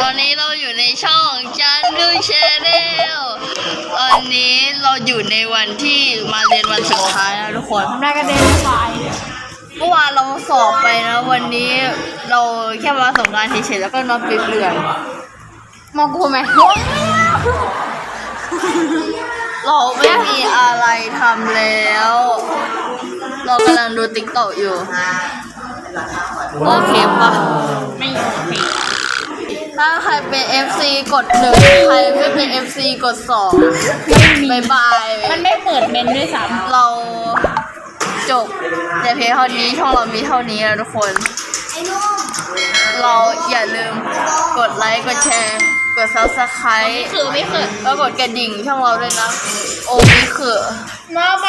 ตอนนี้เราอยู่ในช่องจันดูชแนลตอนนี้เราอยู่ในวันที่มาเรียนวันสุดท้ายนะทุกคน ทำได้กระเด็นไปเมื่อวานเราสอบไปนะวันนี้เราแค่มาส่งงานเฉยๆแล้วก็นอนเปลือยมองกูไหมเราไม่มีอะไรทำแล้ว เรากำลังดูติ๊กต็อกอยู่โอเคปะไม่เใครเป็น FC กดหนึ่งใครไม่เป็น FC กดสองบายบาย มันไม่เปิดเมนด้วยซ้เราจบแต่เพียงเท่านี้ช่องเรามีเท่านี้แล้วทุกคน เราอย่าลืมกดไลค์ กดแชร์ กด subscribe ำคือไม่เปิดแล้วกดกระดิ่งช่องเราด้วยนะ โอ้มิคือมาไป